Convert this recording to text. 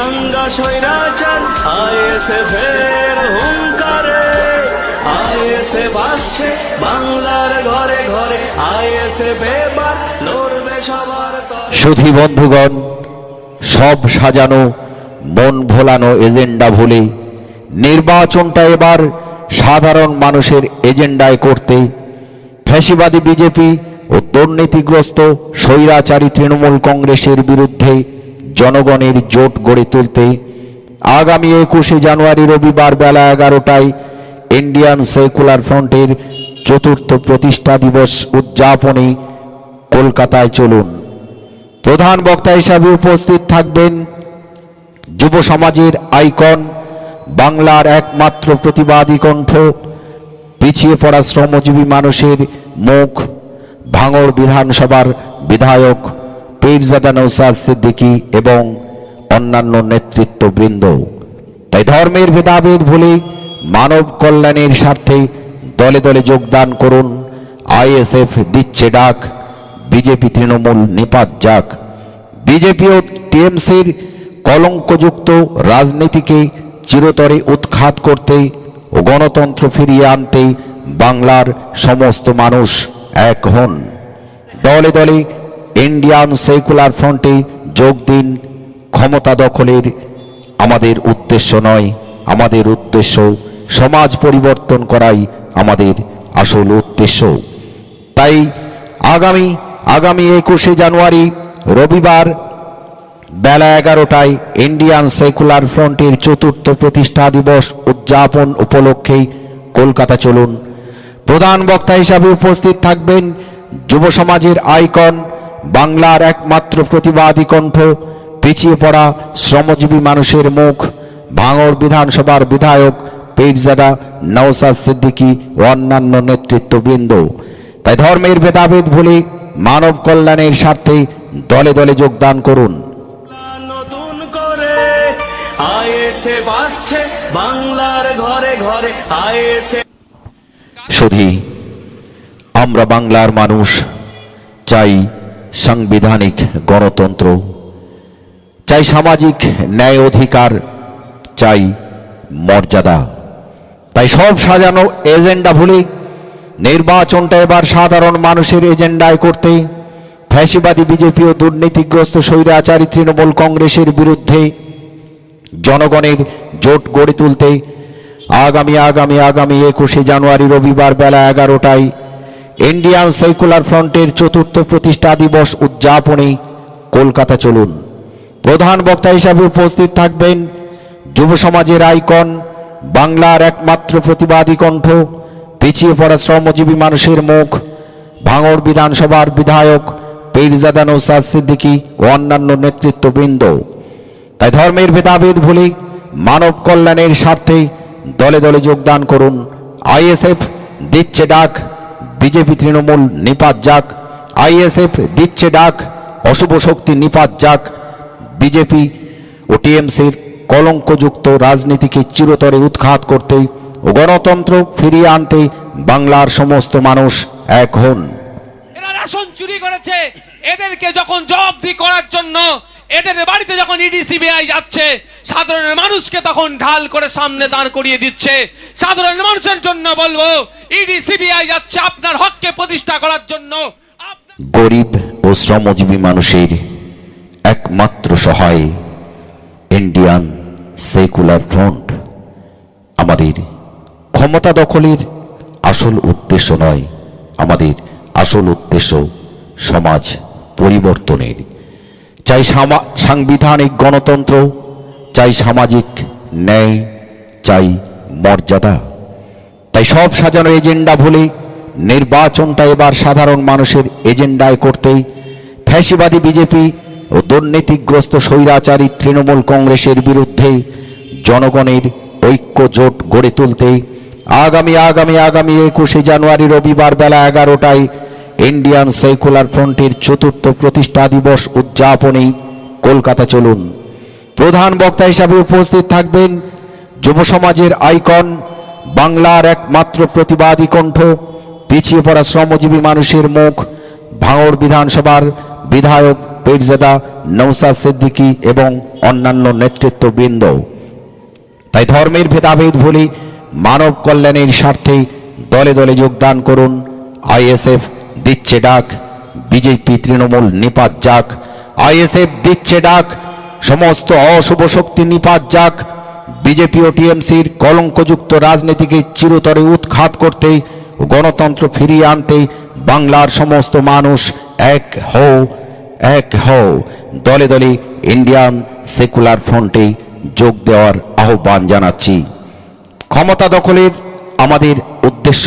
দাঙ্গা স্বৈরাচার আইএসএফ এর হুঙ্কারে আইএসএফ আসছে বাংলার ঘরে ঘরে আইএসএফ এবার লড়বে সবার সুধী বন্ধুগণ, সব সাজানো, মন ভোলানো এজেন্ডা ভুলে, নির্বাচনটা এবার সাধারণ মানুষের এজেন্ডায় করতে, ফ্যাসিবাদী বিজেপি ও দুর্নীতিগ্রস্ত স্বৈরাচারী তৃণমূল কংগ্রেসের বিরুদ্ধে জনগণের জোট গড়ে তুলতে আগামী একুশে জানুয়ারি রবিবার বেলা এগারোটায় ইন্ডিয়ান সেকুলার ফ্রন্টের চতুর্থ প্রতিষ্ঠা দিবস উদযাপনে কলকাতায় চলুন। প্রধান বক্তা হিসাবে উপস্থিত থাকবেন যুব সমাজের আইকন, বাংলার একমাত্র প্রতিবাদী কণ্ঠ, পিছিয়ে পড়া শ্রমজীবী মানুষের মুখ, ভাঙড় বিধানসভার বিধায়ক পীরজাদা নৌসাদ সিদ্দিকী এবং অন্যান্য নেতৃত্ববৃন্দ। তাই ধর্মের ভেদাভেদ ভুলে মানব কল্যাণের স্বার্থে দলে দলে যোগদান করুন। আইএসএফ দিচ্ছে ডাক, বিজেপি তৃণমূল নিপাত যাক। বিজেপি ও টিএমসির কলঙ্কযুক্ত রাজনীতিকে চিরতরে উৎখাত করতে ও গণতন্ত্র ফিরিয়ে আনতে বাংলার সমস্ত মানুষ এক হন। দলে দলে ইন্ডিয়ান সেকুলার ফ্রন্টে যোগ দিন, ক্ষমতা দখলের আমাদের উদ্দেশ্য নয়, আমাদের উদ্দেশ্য সমাজ পরিবর্তন করাই আমাদের আসল উদ্দেশ্য। তাই আগামী আগামী একুশে জানুয়ারি, রবিবার বেলা এগারোটায় ইন্ডিয়ান সেকুলার ফ্রন্টের চতুর্থ প্রতিষ্ঠা দিবস উদযাপন উপলক্ষে কলকাতা চলুন। প্রধান বক্তা হিসাবে উপস্থিত থাকবেন যুব সমাজের আইকন বাংলার একমাত্র প্রতিবাদী কণ্ঠ পিছিয়ে পড়া শ্রমজীবী মানুষের মুখ ভাঙড় বিধানসভার বিধায়ক পীরজাদা নওসাদ সিদ্দিকী ও অন্যান্য নেতৃত্ববৃন্দ। তাই ধর্মের ভেদাভেদ ভুলে মানব কল্যাণের স্বার্থে দলে দলে যোগদান করুন। নতুন করে আইএসএফ আসছে বাংলার ঘরে ঘরে আইএসএফ শুধু আমরা বাংলার মানুষ চাই সাংবিধানিক গণতন্ত্র। চাই সামাজিক ন্যায় অধিকার, চাই মর্যাদা। তাই সব সাজানো এজেন্ডা ভুলে নির্বাচনটা এবার সাধারণ মানুষের এজেন্ডায় করতে ফ্যাসিবাদী বিজেপি ও দুর্নীতিগ্রস্ত স্বৈরাচারী তৃণমূল কংগ্রেসের বিরুদ্ধে জনগণের জোট গড়ে তুলতে আগামী আগামী আগামী একুশে জানুয়ারি রবিবার বেলা এগারোটায় ইন্ডিয়ান সেকুলার ফ্রন্টের চতুর্থ প্রতিষ্ঠা দিবস উদযাপনে কলকাতা চলুন। প্রধান বক্তা হিসাবে উপস্থিত থাকবেন যুব সমাজের আইকন, বাংলার একমাত্র প্রতিবাদী কণ্ঠ, পিছিয়ে পড়া শ্রমজীবী মানুষের মুখ, ভাঙড় বিধানসভার বিধায়ক পীরজাদা নৌসাদ সিদ্দিকী ও অন্যান্য নেতৃত্ববৃন্দ। তাই ধর্মের ভেদাভেদ ভুলে মানব কল্যাণের স্বার্থে দলে দলে যোগদান করুন। আইএসএফ দিচ্ছে ডাক। বিজেপি, তৃণমূল নিপাত যাক, আইএসএফ দিচ্ছে ডাক, অশুভ শক্তি নিপাত যাক, বিজেপি ও টিএমসির কলঙ্কযুক্ত রাজনীতিকে চিরতরে উৎখাত করতে ও গণতন্ত্র ফিরিয়ে আনতে বাংলার সমস্ত মানুষ এক হন। এরা রেশন চুরি করেছে। এদেরকে যখন জবাবদি করার জন্য, এদের বাড়িতে যখন ইডি, সিবিআই যাচ্ছে, সাধারণ মানুষকে তখন ঢাল করে সামনে দাঁড় করিয়ে দিচ্ছে। সাধারণ মানুষের জন্য বলব ইডি সিবিআই যাচ্ছে আপনার হককে প্রতিষ্ঠা করার জন্য। গরিব ও শ্রমজীবী মানুষের একমাত্র সহায় ইন্ডিয়ান সেকুলার ফ্রন্ট। আমাদের ক্ষমতা দখলের আসল উদ্দেশ্য নয়, আমাদের আসল উদ্দেশ্য সমাজ পরিবর্তনের। চাই সাংবিধানিক গণতন্ত্র, চাই সামাজিক ন্যায়, চাই মর্যাদা। তাই সব সাজানো এজেন্ডা ভুলে নির্বাচনটা এবার সাধারণ মানুষের এজেন্ডায় করতেই ফ্যাসিবাদী বিজেপি ও দুর্নীতিগ্রস্ত স্বৈরাচারী তৃণমূল কংগ্রেসের বিরুদ্ধে জনগণের ঐক্য জোট গড়ে তুলতে আগামী আগামী আগামী একুশে জানুয়ারি রবিবার বেলা এগারোটায় ইন্ডিয়ান সেকুলার ফ্রন্টের চতুর্থ প্রতিষ্ঠা দিবস উদযাপনে কলকাতা চলুন। প্রধান বক্তা হিসাবে উপস্থিত থাকবেন যুব সমাজের আইকন বাংলার একমাত্র প্রতিবাদী কণ্ঠ, পিছিয়ে পড়া শ্রমজীবী মানুষের মুখ, ভাঙড় বিধানসভার বিধায়ক পীরজাদা নৌসাদ সিদ্দিকী এবং অন্যান্য নেতৃত্ববৃন্দ। তাই ধর্মের ভেদাভেদ ভুলে মানব কল্যাণের স্বার্থে দলে দলে যোগদান করুন। আইএসএফ দিচ্ছে ডাক, বিজেপি তৃণমূল নিপাত যাক। আইএসএফ দিচ্ছে ডাক, সমস্ত অশুভ শক্তি নিপাত যাক। বিজেপি ও টিএমসির কলঙ্কযুক্ত রাজনীতিকে চিরতরে উৎখাত করতে ও গণতন্ত্র ফিরিয়ে আনতে বাংলার সমস্ত মানুষ এক হও এক হও। দলে দলে ইন্ডিয়ান সেকুলার ফ্রন্টে যোগ দেওয়ার আহ্বান জানাচ্ছি। ক্ষমতা দখলের আমাদের উদ্দেশ্য